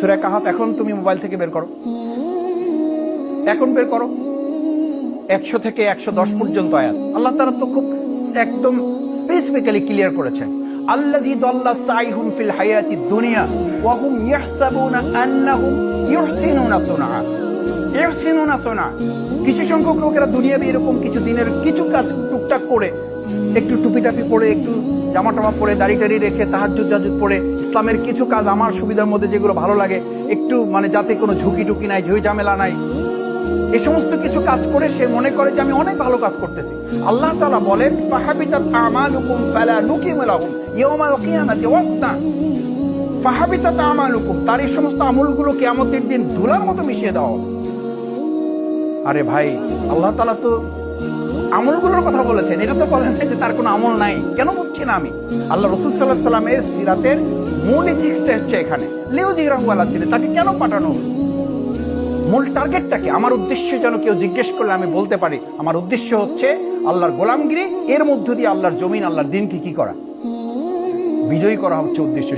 সুরা কাহাফ এখন তুমি মোবাইল থেকে বের করো। এখন বের করো। একশো থেকে একশো দশ পর্যন্ত আয়াত। আল্লাহ তারা তো খুব একদম স্পেসিফিক্যালি ক্লিয়ার করেছেন। আল্লাযী দাল্লা সাইহুম ফিল হায়াতি দুনিয়া ওয়া হুম ইয়াহসাবুনা আন্নাহুম ইউহসিনুনা সুনআ। ইউহসিনুনা সুনআ। কিছু সংখ্যক লোকেরা দুনিয়াবে এরকম কিছু দিনের কিছু কাজ টুকটাক করে, একটু টুপি টাপি পরে, একটু জামা টামা পরে দাড়ি টাড়ি রেখে তাহাজুদ জাজুদ পরে, ইসলামের কিছু কাজ আমার সুবিধার মধ্যে যেগুলো ভালো লাগে, একটু মানে যাতে কোনো ঝুঁকি টুকি নাই ঝুঁই ঝামেলা নাই। এই সমস্ত কিছু কাজ করে সে মনে করে যে আমি অনেক ভালো কাজ করতেছি। আল্লাহ তালা বলেন, ফাহাবিতাত আমালুকুম ফালা নুকিমু লাহুম ইয়াওমাল কিয়ামাতি ওয়াসনা। ফাহাবিতাত আমালুকুম, তার এই সমস্ত আমলগুলো কিয়ামতের দিন ধুলার মতো মিশিয়ে দাও আরে ভাই, আল্লাহ তালা তো আমলগুলোর কথা বলেছেন, এটা তো বলেন যে তার কোনো আমল নাই। কেন বুঝছি না আমি? আল্লাহ রসুল সাল্লাহ সাল্লামের সিরাতের মূল ইথিক্সটা হচ্ছে এখানে। লেও জিরাহু আল্লাহ তাকে কেন পাঠানো? মূল টার্গেটটা কি আমার উদ্দেশ্য যেন কেউ জিজ্ঞেস করলে আমি বলতে পারি, আমার উদ্দেশ্য হচ্ছে আল্লাহর গোলামগিরি, এর মধ্য দিয়ে আল্লাহর জমিন, আল্লাহর দিনকে কি করা? বিজয়ী করা হচ্ছে উদ্দেশ্য।